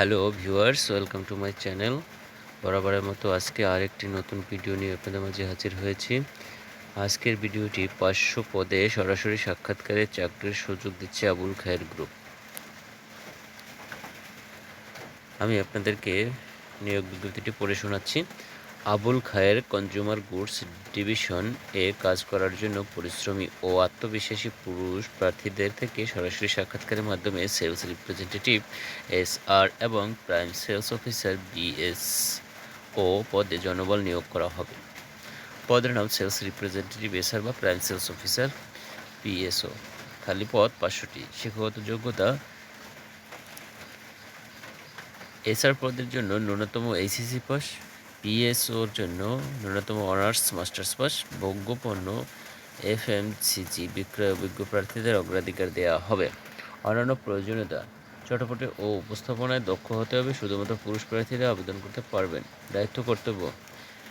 Hello viewers welcome to my channel বরাবরের মতো আজকে আরেকটি নতুন ভিডিও নিয়ে আপনাদের মাঝে হাজির হয়েছি। আজকের ভিডিওটি পাঁচশো পদে সরাসরি সাক্ষাৎকারে চাকরির সুযোগ দিচ্ছে আবুল খায়ের গ্রুপ আমি আপনাদেরকে নিয়োগ বিজ্ঞপ্তিটি পড়ে শোনাচ্ছি। Abul Khayer consumer goods division এ কাজ করার জন্য পরিশ্রমী ও আত্মবিশ্বাসী পুরুষ প্রার্থীদের থেকে সরাসরি সাক্ষাৎকারের মাধ্যমে সেলস রিপ্রেজেন্টেটিভ এস আর এবং prime sales officer BS O পদে জনবল নিয়োগ করা হবে। পদের নাম সেলস রিপ্রেজেন্টেটিভ, এসআর বা প্রাইম সেলস অফিসার পিএসও খালি পদ পাঁচশোটি। শিক্ষাগত যোগ্যতা এসআর পদের জন্য ন্যূনতম এইচএসসি পাস পিএসওর জন্য ন্যূনতম অনার্স, মাস্টার্স পাস ভোগ্যপণ্য সিজি বিক্রয় অভিজ্ঞ প্রার্থীদের অগ্রাধিকার দেওয়া হবে। অন্যান্য প্রয়োজনীয়তা, চটপটে ও উপস্থাপনায় দক্ষ হতে হবে, শুধুমাত্র পুরুষ প্রার্থীরা আবেদন করতে পারবেন। দায়িত্ব কর্তব্য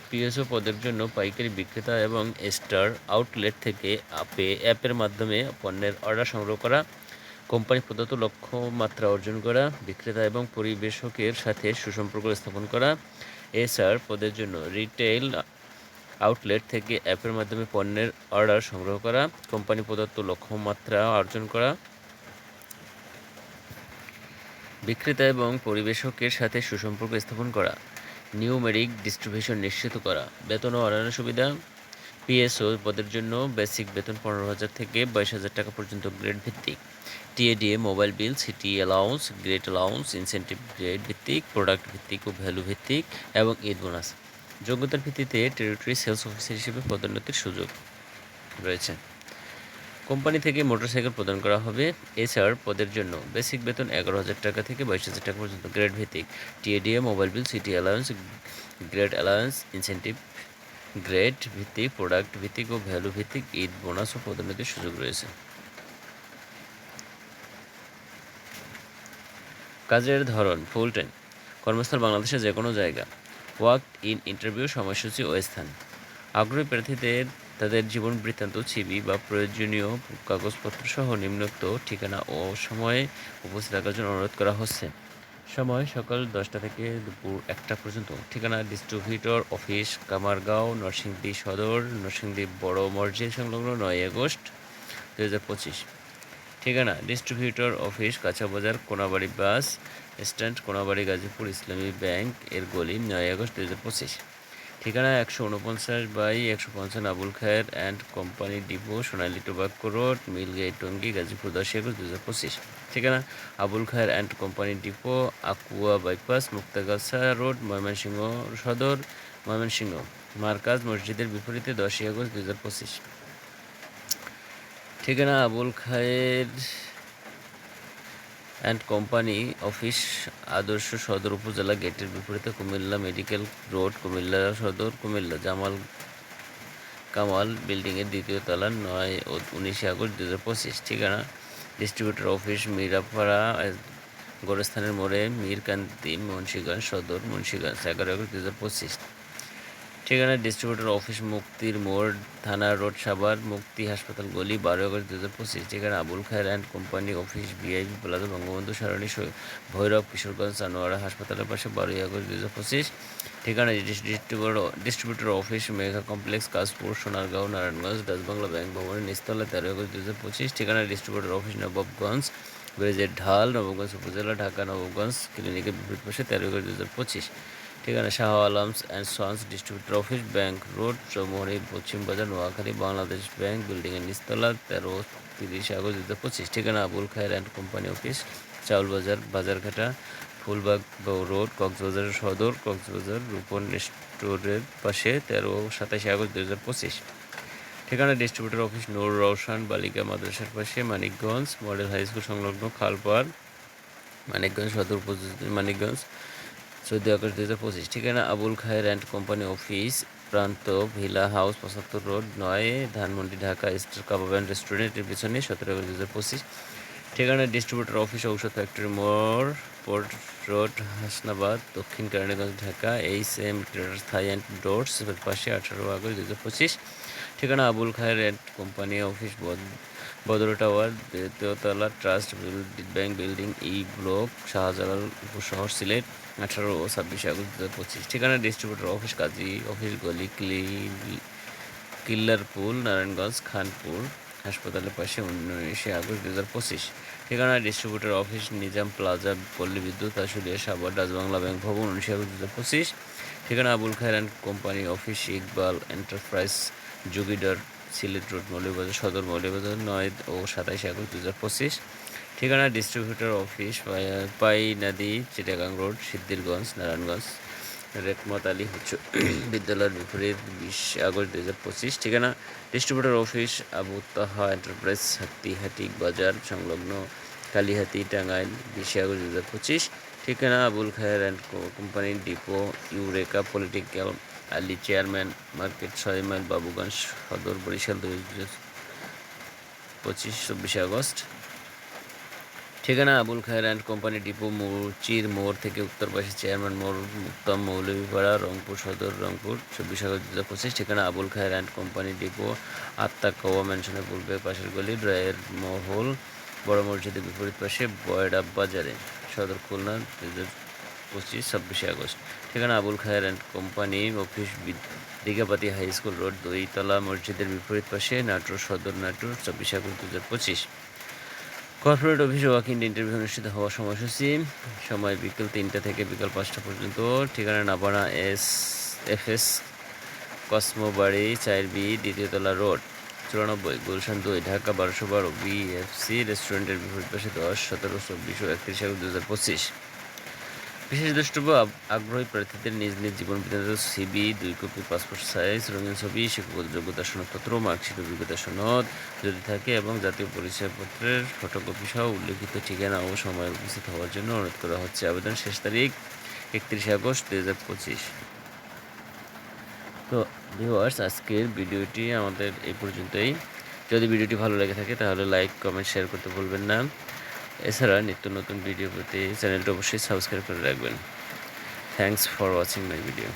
পিএসও পদের জন্য পাইকারি বিক্রেতা এবং স্টার আউটলেট থেকে আপে অ্যাপের মাধ্যমে পণ্যের অর্ডার সংগ্রহ করা, কোম্পানি প্রদত্ত লক্ষ্যমাত্রা অর্জন করা, বিক্রেতা এবং পরিবেশকের সাথে সুসম্পর্ক স্থাপন করা এসআর পদের জন্য রিটেইল আউটলেট থেকে অ্যাপের মাধ্যমে পণ্যের অর্ডার সংগ্রহ করা, কোম্পানি প্রদত্ত লক্ষ্যমাত্রা অর্জন করা। বিক্রেতা এবং পরিবেশকের সাথে সুসম্পর্ক স্থাপন করা, নিউমেরিক ডিস্ট্রিবিউশন নিশ্চিত করা, বেতন ও অন্যান্য সুবিধা। পিএসও পদের জন্য বেসিক বেতন পনেরো হাজার থেকে বাইশ হাজার টাকা পর্যন্ত গ্রেড ভিত্তিক। TADA, mobile bill, city allowance, grade allowance, incentive grade ভিত্তিক, প্রোডাক্ট ভিত্তিক ও ভ্যালু ভিত্তিক এবং ঈদ বোনাস। যোগ্যতার ভিত্তিতে টেরিটরি সেলস অফিসার হিসেবে পদোন্নতির সুযোগ রয়েছে। কোম্পানি থেকে মোটরসাইকেল প্রদান করা হবে। এছাড় পদের জন্য বেসিক বেতন এগারো হাজার টাকা থেকে বাইশ হাজার টাকা পর্যন্ত গ্রেড ভিত্তিক। TADA, mobile bill, city allowance, grade allowance, incentive grade ভিত্তিক, প্রোডাক্ট ভিত্তিক ও ভ্যালু ভিত্তিক ঈদ বোনাস ও পদোন্নতির সুযোগ রয়েছে। কাজের ধরন ফুল টাইম কর্মস্থল বাংলাদেশের যে কোনো জায়গা ওয়ার্ক ইন ইন্টারভিউ সময়সূচি ও স্থান। আগ্রহী প্রার্থীদের, তাদের জীবন বৃত্তান্ত ছবি বা প্রয়োজনীয় কাগজপত্র সহ নিম্নোক্ত ঠিকানা ও সময়ে উপস্থিত থাকার জন্য অনুরোধ করা হচ্ছে। সময় সকাল দশটা থেকে দুপুর একটা পর্যন্ত। ঠিকানা ডিস্ট্রিবিউটর অফিস, কামারগাঁও, নরসিংদী সদর, নরসিংদী বড় মসজিদ সংলগ্ন নয় আগস্ট দু হাজার পঁচিশ। ঠিকানা distributor office, কাঁচাবাজার, Konabari bus, stand, Konabari Gazipur Islami bank, এর গলি নয় আগস্ট দু হাজার পঁচিশ। ঠিকানা একশো উনপঞ্চাশ বাই একশো পঞ্চান্ন Abul Khayer and company depot Sonali tobacco road mill gate Tongi, Gazipur দশ একুশ দু হাজার পঁচিশ। ঠিকানা Abul Khayer and company depot, Akua bypass, Muktagachha road, Mymensingh সদর, ময়মনসিংহ। মার্কাজ মসজিদের বিপরীতে দশই আগস্ট দু হাজার পঁচিশ। ঠিকানা Abul Khayer and company office আদর্শ সদর উপজেলা গেটের বিপরীতে কুমিল্লা মেডিকেল রোড, কুমিল্লা সদর, কুমিল্লা জামাল কামাল বিল্ডিংয়ের দ্বিতীয় তলা নয় ও উনিশে আগস্ট দু হাজার পঁচিশ। ঠিকানা? ডিস্ট্রিবিউটর অফিস মিরাপাড়া, গোরস্থানের মোড়ে মীরকান্তি মুন্সিগঞ্জ সদর, মুন্সিগঞ্জ, এগারো আগস্ট দু হাজার পঁচিশ। ঠিকানা? ডিস্ট্রিবিউটর অফিস মুক্তির মোড়, থানা, রোড, সাভার, মুক্তি হাসপাতাল, গলি, বারো আগস্ট দু হাজার পঁচিশ। ঠিকানা? Abul Khayer and company office, VIP, plaza, Bangabandhu সারণী ভৈরব, কিশোরগঞ্জ, সানোয়ারা হাসপাতালের পাশে, বারোই আগস্ট দু হাজার পঁচিশ। ঠিকানা? Distributor distributor office Megha complex Kashpur, Sonargaon, Narayanganj Dutch Bangla bank ভবনের নিস্তলা তেরো আগস্ট দু হাজার পঁচিশ। ঠিকানা? ডিস্ট্রিবিউটর অফিস নবাবগঞ্জ, ব্রিজের ঢাল নবগঞ্জ উপজেলা, ঢাকা নবগঞ্জ ক্লিনিকের বিপরীত পাশে তেরো আগস্ট দু হাজার পঁচিশ। ঠিকানা Shah Alams and sons distributor office, bank road, Choumuhani, পশ্চিম বাজার, নোয়াখালী, বাংলাদেশ ব্যাংক বিল্ডিংয়ের নিস্তলা তেরো তিরিশ আগস্ট দু হাজার পঁচিশ। ঠিকানা Abul Khayer and company office চাউল বাজার বাজারঘাটা, ফুলবাগ রোড, কক্সবাজার সদর, কক্সবাজার রূপন স্টোরের পাশে, তেরো সাতাশে আগস্ট দু হাজার পঁচিশ। ঠিকানা ডিস্ট্রিবিউটর অফিস নূর রওশান, বালিকা মাদ্রাসার পাশে, মানিকগঞ্জ, মডেল হাই স্কুল সংলগ্ন খালপাড়, মানিকগঞ্জ সদর মানিকগঞ্জ। চোদ্দই আগস্ট দু হাজার পঁচিশ ঠিকানা Abul Khayer and company office Pranto villa house পঁচাত্তর রোড নয়, Dhanmondi, Dhaka star kebab and রেস্টুরেন্টের পিছনে সতেরো আগস্ট দু হাজার পঁচিশ ঠিকানা ডিস্ট্রিবিউটর অফিস ঔষধ ফ্যাক্টরি মোড় পোর্ট রোড হাসনাবাদ দক্ষিণ Keraniganj Dhaka, H M traders Thai and doors পাশে আঠারো আগস্ট দু হাজার পঁচিশ ঠিকানা Abul Khayer and company office Badar tower, দ্বিতীয়তলা trust bank building, E block, Shahjalal উপশহর, সিলেট, আঠারো ও ছাব্বিশে আগস্ট দু হাজার পঁচিশ। ঠিকানা ডিস্ট্রিবিউটর অফিস কাজী, অফিস গলি ক্লি কিল্লারপুল নারায়ণগঞ্জ, খানপুর, হাসপাতালের পাশে উনিশে আগস্ট দু হাজার পঁচিশ। ঠিকানা ডিস্ট্রিবিউটর অফিস নিজাম প্লাজা, পল্লী বিদ্যুৎ আশুলিয়া সাবার ডাচবাংলা ব্যাংক ভবন উনিশে আগস্ট দু হাজার পঁচিশ। ঠিকানা Abul Khayer and company office, Iqbal enterprise, Jugidar Sylhet road Moulvibazar সদর মৌলিবাজার নয় ও সাতাইশে আগস্ট দু পঁচিশ। ঠিকানা distributor office Pai Nadi Chittagong road Siddhirganj Narayanganj. Rahmat Ali উচ্চ বিদ্যালয়ের বিপরীত বিশ আগস্ট দু হাজার পঁচিশ। ঠিকানা ডিস্ট্রিবিউটর অফিস আবু তাহা এন্টারপ্রাইজ হাতিহাটি বাজার, সংলগ্ন কালীহাতি, টাঙ্গাইল, বিশে আগস্ট দু হাজার পঁচিশ। ঠিকানা Abul Khayer and company depot eureka political Ali chairman, market ছয় মাইল বাবুগঞ্জ সদর বরিশাল দুই পঁচিশ চব্বিশে আগস্ট। ঠিকানা Abul Khayer and company depot মুচির মোড় থেকে উত্তর পাশে চেয়ারম্যান মোড় মুক্তাম মৌলভীপাড়া, রংপুর সদর, রংপুর, চব্বিশ আগস্ট দু পঁচিশ। ঠিকানা Abul Khayer and company depot আত্মা কওয়া ম্যানশনের পূর্বে পাশের গলি রায়ের মহল, বড় মসজিদের বিপরীত পাশে বয়ডা বাজারে। সদর খুলনা পঁচিশ, ছাব্বিশে আগস্ট। ঠিকানা Abul Khayer and company office Dighapati high school road, দুইতলা মসজিদের বিপরীত পাশে, নাটোর সদর নাটোর চব্বিশে আগস্ট দু হাজার পঁচিশ। Corporate office walk in interview অনুষ্ঠিত হওয়ার সময়সূচি। সময় বিকেল তিনটা থেকে বিকাল পাঁচটা পর্যন্ত। ঠিকানা নাবানা এস এফ এস কসমোবাড়ি চার বি দ্বিতীয়তলা রোড। চুরানব্বই, গুলশান দুই, ঢাকা বারোশো বারো বিএফসি রেস্টুরেন্টের বিপরীত পাশে দশ, সতেরো, চব্বিশ একত্রিশ আগস্ট দু হাজার পঁচিশ। বিশেষ দ্রষ্টব্য আগ্রহী প্রার্থীদের নিজ নিজ জীবন বৃত্তান্ত সিবি দুই কপি পাসপোর্ট সাইজ রঙিন ছবি, শিক্ষাগত যোগ্যতা সনদপত্র, মার্কশিট অভিজ্ঞতা সনদ যদি থাকে এবং জাতীয় পরিচয়পত্রের ফটোকপি সহ উল্লেখিত ঠিকানা ও সময় উপস্থিত হওয়ার জন্য অনুরোধ করা হচ্ছে। আবেদন শেষ তারিখ একত্রিশে আগস্ট দু হাজার পঁচিশ। তো ভিউয়ার্স আজকের ভিডিওটি আমাদের এই পর্যন্তই। যদি ভিডিওটি ভালো লেগে থাকে তাহলে লাইক কমেন্ট শেয়ার করতে ভুলবেন না। এছাড়া নিত্য নতুন ভিডিও পেতে চ্যানেলটা অবশ্যই সাবস্ক্রাইব করে রাখবেন। Thanks for watching my video